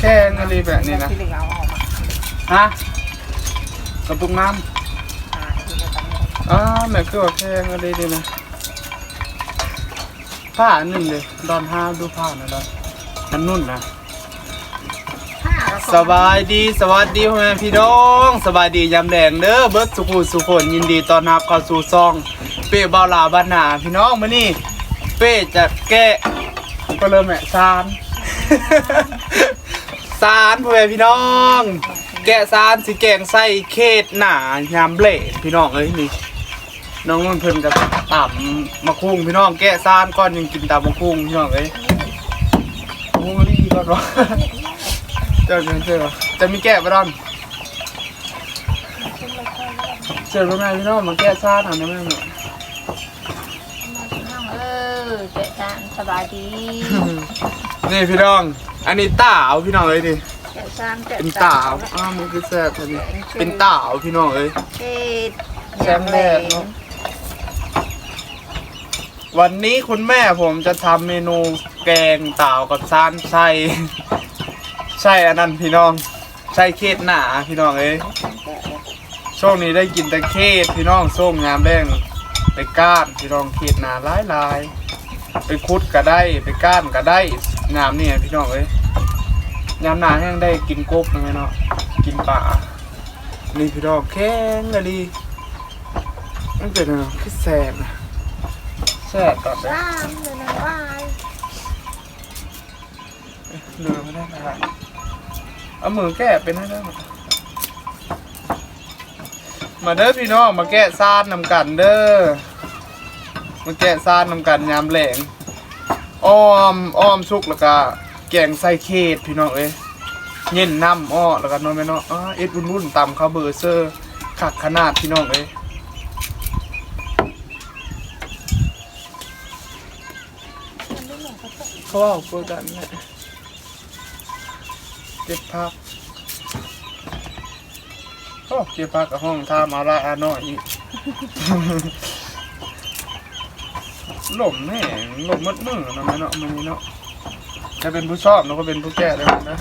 แค่นาฬิแบบนี้นะที่เหลือเอาออกมาฮะกระปุกน้อ่าที่เหลือตำรวจำอ่าแม่คือว่าแค่นาฬิดีนะผ้าหนึ่งเลยดอนห้าดูผ้าหนะดอนมันนุ่นนะผ้าเราสบายดีสวัสดีพ่อแม่พี่น้องสบายดียามแดงเด้อเบิร์ดสุขุสุขนยินดีต้อนรับเข้าสู่ซอง เป้เบาหลาบ้านนาพี่น้องมื้อนี้เป้จะแกะก็เริ่มแม่ซาน ซานพ่อแม่พี่น้อง แกะซานสิแกงใส่เขตหนายามเละพี่น้องเอ้ยนี่น้องนุ่นเพิ่นกับต่ำมะคุ้งพี่น้องแกะซานก่อนยังกินตำมะคุ้งพี่น้องเอ้ยโอ้ยดีก่อนวะเจอเจอเจอจะมีแกะปะดอนเจอรู้ไหมพี่น้องมาแกะซานหน่อยนะแม่เนี่ยเออเจ๊จานสบายดีนี่พี่น้อง อันนี้ตาวพี่น้องเอ้ยดิเจ๊จานเจ๊เป็นตาวอ้าวมันคือแซ่บอันนี้เป็นตาวพี่น้องเอ้ยเจ๊แซมแรกเนอะวันนี้คุณแม่ผมจะทำเมนูแกงตาวกับซานไส้ใช่อันนั้นพี่น้องใช่เคสหนาพี่น้องเอ้ยช่วงนี้ได้กินแต่เคสพี่น้องส้มงามแดงไปก้านพี่น้องเคสหนาหลายลายๆไปคุดก็ได้ไปก้านก็ได้งามเนี่ยพี่น้องเอ้ย ยามหนาแห้งได้กินกบนะแม่เนาะกินป่านี่พี่น้องแข็งเลยดีมันเกิดอะไรคือแสบนะแสบตอนนี้ร่างเลยนะวายเลือไม่ได้ละเอามือแก้เป็นให้ได้หมมาเด้อพี่น้องมาแกะซาดนำกันเด้อมาแกะซาดนำกันยามแหลงอ้อมอ้อมสุกแล้วก็ แกงใส่เขตพี่น้องเอ้ยเย็นน้ำอ้อแล้วก็นอนไปเนาะอ้าเอ็ดวุ่นๆตำข้าวเบอร์เซอร์ขักขนาดพี่น้องเอ้ยเขาว่าพูดกันเนี่ยเก็บพักโอ้เก็บพักกับห้องท่ามาละอาน้อยอีกหล่มแน่หล่มมัดมือเนาะแม่เนาะมันนี่เนาะ จะเป็นผู้ชอบเนาะก็เป็นผู้แก่เลยนะ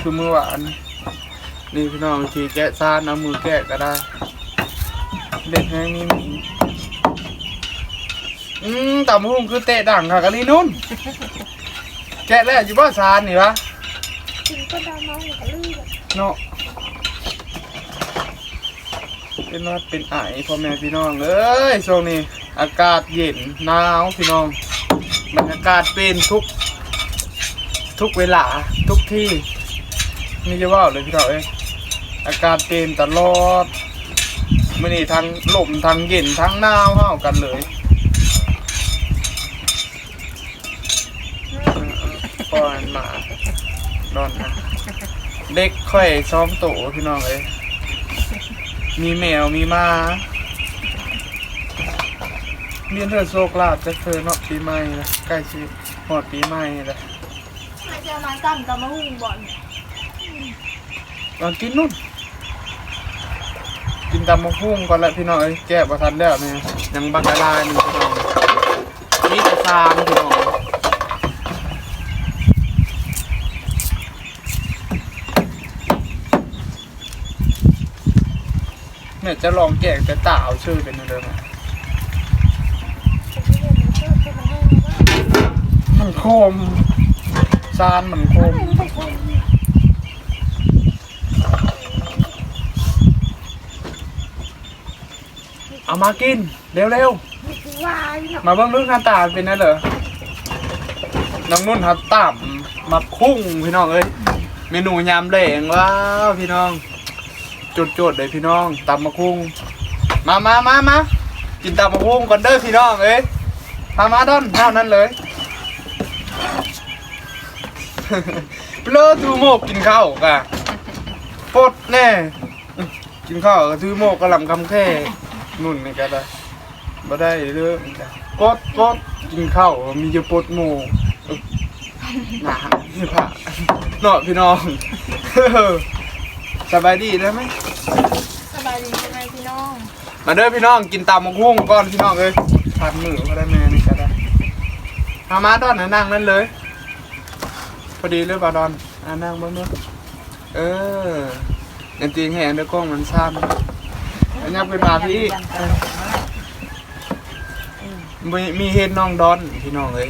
คือมือหวาน นี่พี่น้องทีแกะซานเอามือแกะก็ได้ เด็ดแห้งนี่มีอืมตำหุ่งคือเตะดังค่ะกันนี่นุ่น แกะแล้วอยู่บ้านซานนี่วะกินก็ด้น้องกับลือเนาะเป็นว่าเป็นไอพ่อแม่พี่น้องเอ้ยช่วงนี้ อากาศเย็นหนาวพี่น้องบรรยากาศเป็นทุก ทุกเวลาทุกที่นี่จะว่าเลยพี่น้องเอ้ยอากาศเป็นตลอดมื่อนี้ทั้งลมทั้งเย็นทั้งหนาวเฮากันเลยปล่อยมาดอนนะเด็กค่อยซ้อมโตพี่น้องเอ้ยมีแมวมีหมาเรียนเรื่องโชคลาภจะเธอเนาะปีใหม่นะใกล้ชิดหอดปีใหม่เลย จะมาตั้มกับมาหุ่งบ่อนมากินนู่นกินตำมะพุ่งก่อนละพี่น้อยแก้ประทันแล้วเนี่ยยังบักกะลานี่พี่น้องมีแต่ซามพี่น้องเนี่ยจะลองแกงแต่ตาเอาชื่อเป็นเดิมอมันโคม ซานมันโคมเอามากิน เร็ววายเนาะๆมาเบิ้งลูกหน้าตาเป็นนั่นเหรอน้องนุ่นครับต่ำมาคุ้งพี่น้องเอ้ยเมนูยำแหลงว้าวพี่น้องจุดๆเลยพี่น้องตำมะคุ้งมามามามากินตำมะคุ้งก่อนเด้อพี่น้องเอ้ยมามาดอนเท่านั้นเลย เปลือทูโมกกินข้าวกะปดแน่ กินข้าวกับทูโมกกะหล่ำคำแค่นุ่นนี่ก็ได้บ่ได้เรื่องจ้ะปดปดกินข้าวมีจะปดหมูเอ้ยหนาพี่ผ่าเนาะพี่น้องสบายดีได้ไหมสบายดีใช่ไหมพี่น้อง มาเด้อพี่น้องกินตามมะฮุ่งก่อนพี่น้องเอ้ยพันมือก็ได้แม่นี่ก็ได้มามาดอนนะนั่งนั่นเลย พอดีเลยบาดอนอ่านั่งบ้างเนาะเออจริงๆแหงเด้อกล้องมันซ้ำอันนี้เป็นมาพี่มีมีเห็นน้องดอนพี่น้องเลย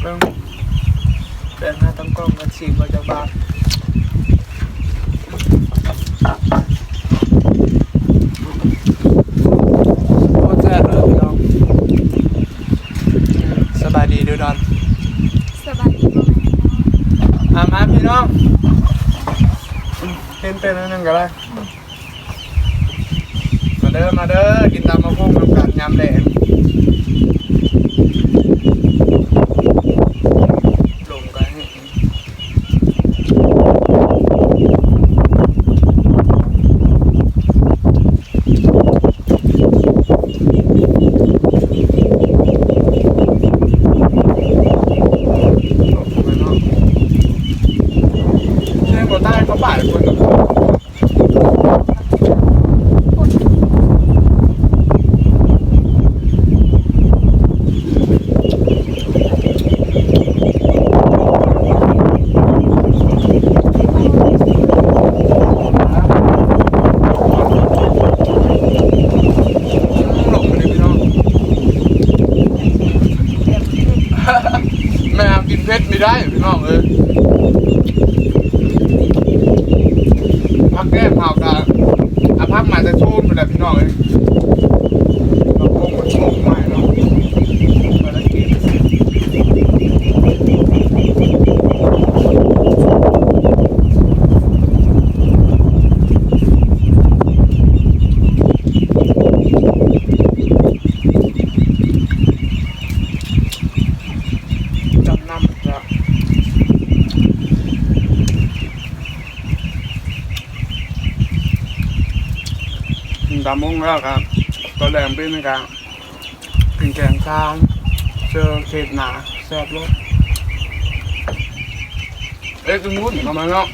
เบิ่งแบ่งหน้าตั้งกล้องกันชิมก็จะบาดโคตรแซ่บเลยพี่น้องสบายดีเด้วยดอน สบายดีพ่อแม่พี่น้อง อามาพี่ น้องเต้นเต้นนิดนึงก็ได้มาเด้อมาเด้อกินตามมะพุ่งน้ำกันยำแดงลงกันให้ลงไปเนาะ เช่นคนใต้เขาบ่ายคนกับหลงไปเลยพี่น้องแม่กินเพชรไม่ได้พี่ น้องเอ้ย พักแก้มเผากะอาพักมาจะชูนไปแหละพี่น้องเลยเราคงมันโชคไม่เนาะภารกิจจำนำจะ ตามมงแล้วครับ ก็แรงเป็นนะครับเป็นแกงซางเจอเขตหนาแซ่บรสเอ็กซ์นุ่นทำไมเนาะ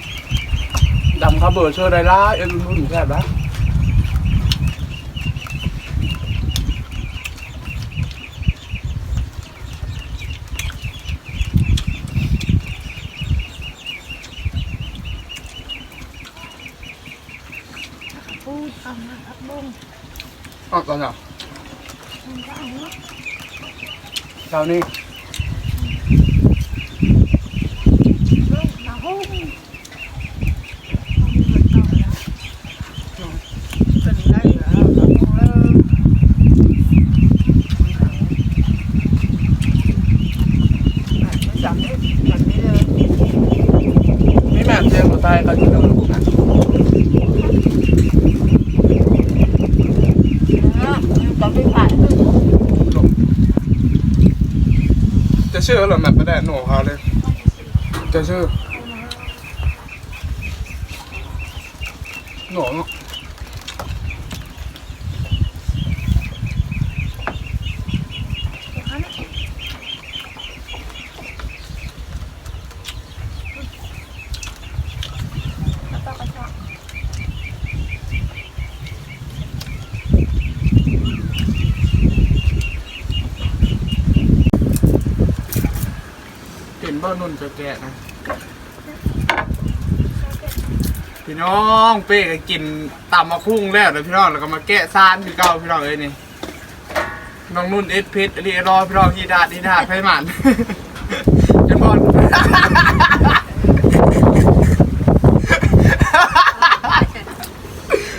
ดำข้าวเบอร์เชอร์ได้ละเอ็กซ์นุ่นแซ่บละ พูดเอามาครับบุ้ง อ๋อตอนไหน มันก็เอาเนาะ เช้านี้ บุ้งมาหุ้ง เป็นได้แล้วครับเริ่มไม่จำไม่จำไม่เลยนี่แม่เจอคนใต้เขาอยู่ตรงนู้นนะ ก็ไปผ่านเลย จะ ชื่อเหรอแมปไม่ได้หนูเขาเลยจะชื่อหนู แล้วก็กระชาก เห็ นุ่นจะแกะนะ พี่น้องเป้ก็กินตำมะคุ้งแล้วเดี๋ยวพี่น้องแล้วก็มาแกะซานพี่เก้าพี่น้องเอ้ยนี่น้องนุ่นเอสเพชรเรีรอพี่น้องฮีดาดฮีดาดไฟหมันจนบอล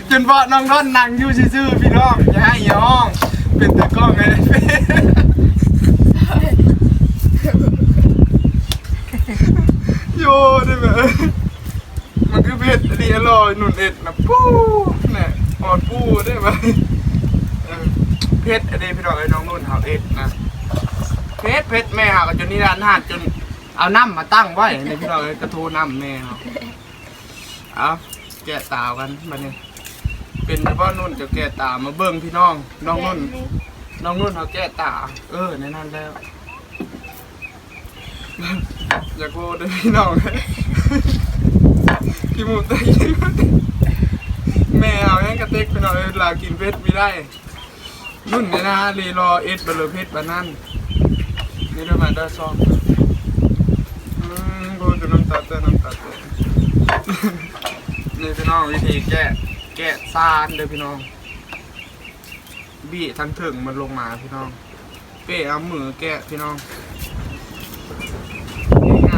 จนบอลน้องร่อนนั่งอยู่ซื่อๆพี่น้องอย่าให้ยอง เป็นตะกล้องไงโยได้ไห มันคือเพชรเรียลอยหนุนเอ็ดนะปู้เนี่ยอ่อนปู้ได้ไหมเพชรอันนี้พี่น้องไอ้น้องนุ่นหาเอ็ดนะเพชรเพชรแม่หากันจนนี่ร้านหาจนเอาน้ำมาตั้งไว้ในพี่น้องไอ้กระทูน้ำแม่เขาเอาแกะตากันมาเนี่ยเป็นเพราะนุ่นจะแกะตามาเบิ้งพี่น้อง น้องนุ่น น้องนุ่นเขาแก้ตา เออในนั้นแล้วอยากโกเด้อพี่น้อง กินหมูตะกี้แม่เอาแห้งกระเต็กพี่น้องเวลากินเพชรไม่ได้นุ่นเนี่ยนะรีรอเอ็ดบลเพชรบานั่นนี่เดี๋ยมาได้ซองอืมโกจะน้ำตาเต้น้ำตาลพี่น้องวิธีแกะแกะซานเด้อพี่น้องบี้ทั้งถึงมันลงมาพี่น้อง เป้เอามือแกะพี่น้อง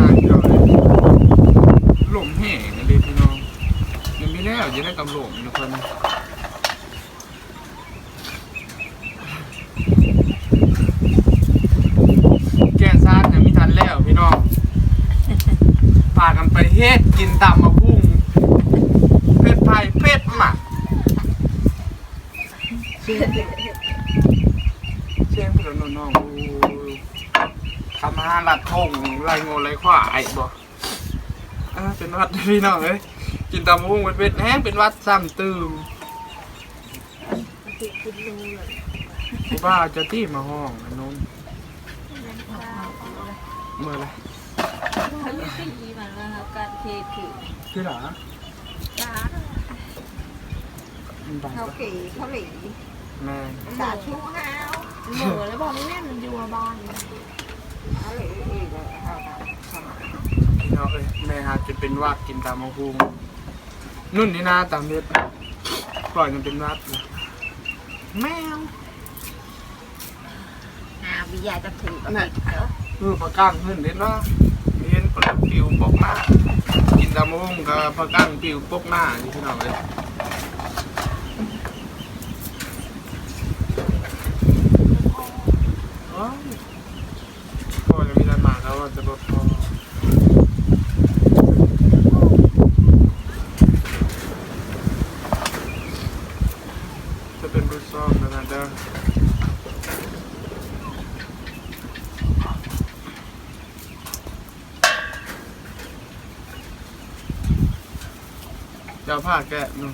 ายๆพี่น้องเลยห ลมแห้งเลยพี่น้องยังไม่แล้วจะได้กำหล่มอยู่คนแกะซานยังไม่ทันแล้วพี่น้องพากันไปเฮ็ดกินตำมะพุ่งเพชรไทยเพชรหมักเชียงเชียงพี่น้องน้องทำอาหารลัดทงไรง่ไรขวาไอ้บ่เออ เป็นวัดพี่น้องเอ้ยกินตำมะพุ่งเป็นเป็ดแห้งเป็นวัดซ้ำตื่มผู้บ้าจะตีมาห้องนนู้นเมื่อไรเขาเรียกเป็นอีมันว่าเขาการเคคือคือหรอจ้าเขาปะเก๋เขาหลีแม่สาชูฮาวเหมือแล้วบอกไม่แม่มันอยู่บ้านเขาหลีอีกเลยเขา น้องเอ้ยแม่หาจะเป็นวัดกินตามมะพุงนุ่นนี่นาตามเม็ดปล่อยมันเป็นวัดนะแมวหาวิญญาณจะถืออันไหนเออผักก้างขึ้นเห็นว่าเห็นปลาปิวปกหน้ากินตามมะพุงกับผักก้างปิวปกหน้านี่พี่น้องเลยว้าวพ่อจะมีอะไรมาแล้วว่าจะลดพอ จะเป็นรูปซ่อมนะนะเด้อ จะเอาผ้าแกะหนู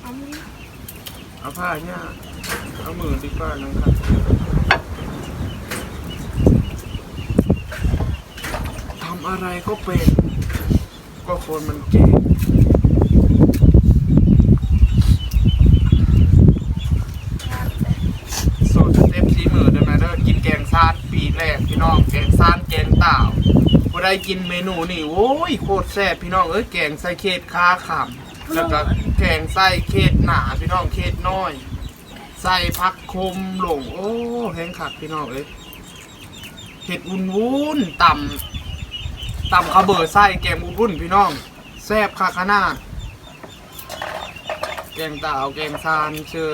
เอามือเอาผ้าเนี่ยเอามือดีกว่านะครับทำอะไรก็เป็น ก็คนมันเก่งโซจะเต็มสีมือได้ไหมเด้อกินแกงซานปีแรกพี่น้อง แกงซานแกงเต่า พอได้กินเมนูนี่โอ้ยโคตรแซ่บพี่น้องเอ้ยแกงใส่เค็ดคาขำแล้วก็แกงใส่เค็ดหนาพี่น้องเค็ดน้อย ใส่ผักคมหลงโอ้แห้งขัดพี่น้องเอ้ยเห็ดวุ้นวุ้นๆต่ำต่ำข้าวเบอร์ไส้แกงวุ้นวุ้นๆพี่น้องแซ่บคาขนาดแกงเต่าแกงซานเชื่อ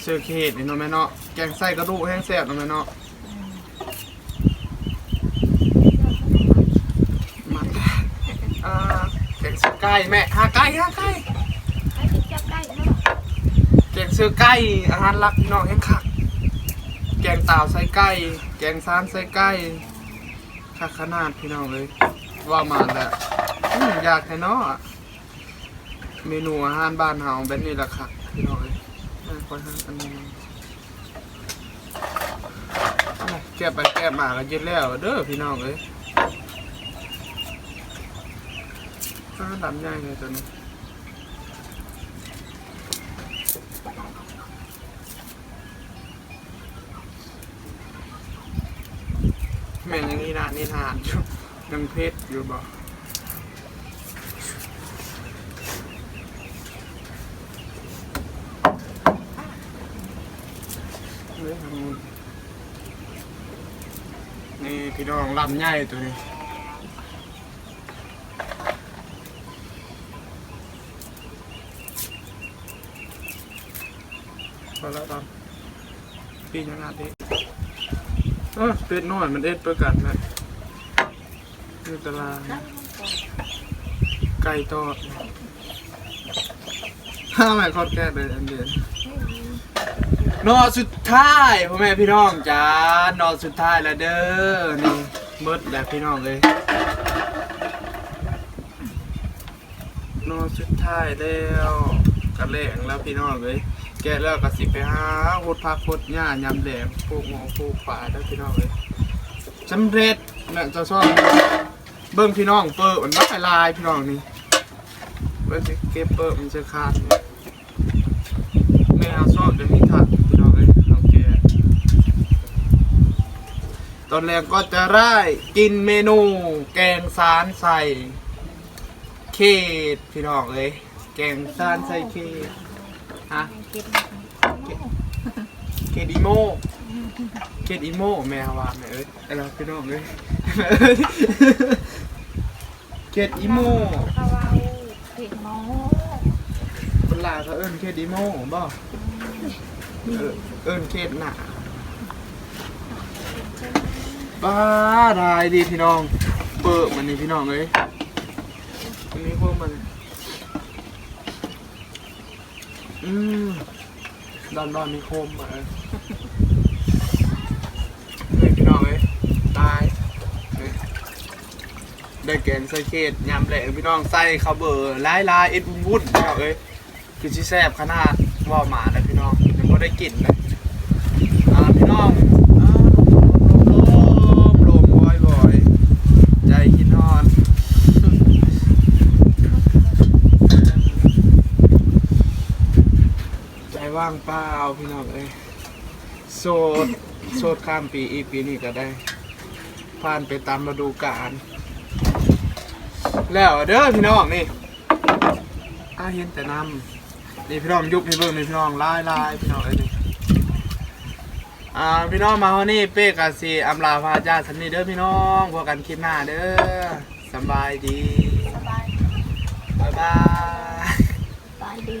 เชือเขตนี่เนาะแม่เนาะแกงไส้กระดูกแห้งแซ่บเนาะแม่เนาะมันอ่า แกงเสือไก่แม่หาไก่หาไก่ให้ติดจับได้เนาะแกงเสือไก่อาหารหลักพี่น้องแห้งคักแกงตาวใส่ไก่แกงซานใส่ไก่คักขนาดพี่น้องเลย ว่ามาแล้วอืมอยากให้เนาะเมนูอาหารบ้านเฮาแบบนี้ละค่ะพี่น้องเลยน่าคอยหาอันนี้แก้ไปแก้มาก็เย็นแล้วเด้อพี่น้องเอ้ย ข้าดำใหญ่เลยตัวนี้แม่งยังนี่นะนี่ทานยังเพชรอยู่บ่นี่พี่น้องลำใหญ่ตัวนี้ พอแล้วตอนปีนยังไงดิเออเป็ดน้อยมันเอ็ดเพื่อกันนะนี่ตารางไก่ทอดห้าแม่คอดแก้เลยอันเดียวนอสุดท้ายพ่อแม่พี่น้องจ้านอสุดท้ายแล้วเด้อนี่เบิดแล้วพี่น้องเลยนอสุดท้ายแล้วกระแหลงแล้วพี่น้องเลย แกะแล้วก็สิไปหาหดพักหดหญ้ายำแดงปลูกหมอปลูกป่าแล้วพี่น้องเลยสำเร็จนะเจะซ่อนเบิ้งพี่น้องเปิดมันไม่ลายพี่น้องนี่เบิ้งสิเก็บเปิดมันจะขาดแม่เอาซอกเดี๋ยวนี้ถัดพี่น้องเอ้ยโอเคตอนแรกก็จะได้กินเมนู แกงสารใส่เคดพี่น้องเลยแกงซานใส่เคด ฮะเก็บเคดอีโมเคดอีโมแม่ว่าแม่เอ้ยไอเราพี่น้องเลยเอ้ยเคดอีโมข้าวเอาเผ็ดหม้อคนลาวเขาเอิ้นเคดอีโมบ่เออเอิ้นเคดหนาบ้าได้ดีพี่น้อง เปิดมันนี่พี่น้องเลยอันนี้พวกมัน อืมดอนดอนมีโคมมาเฮ้ยพี่น้องเอ้ยตายเฮ้ยได้แกงใส่เขตยำแหลกพี่น้องใส่ข้าวเบอร์ลายลายเอ็ดบุ้นบุ้นพี่น้องเอ้ยคือชิแซบขนาดว่าหมาเลยพี่น้องยังไม่ได้กลิ่นเลยอ่าพี่น้องอ่าลมลมลมบ่อยบ่อยใจคิดนอน ใจ ว่างเปล่าพี่น้องเอ้ยโสดโสดข้ามปีอีกปีนี้ก็ได้ ผ่านไปตามฤดูกาลแล้วเด้อพี่น้องนี่อาเห็นแต่นำนี่พี่น้องยุบพี่เบิ่งนี่พี่น้องลายลายพี่น้องเอ้ยนี่อ่าพี่น้องมาเฮานี่เป้กาซีอำลาพาจาสันนี่เด้อพี่น้องพบกันคลิปหน้าเด้อสำบายดีสบายบ๊ายบายสบายดี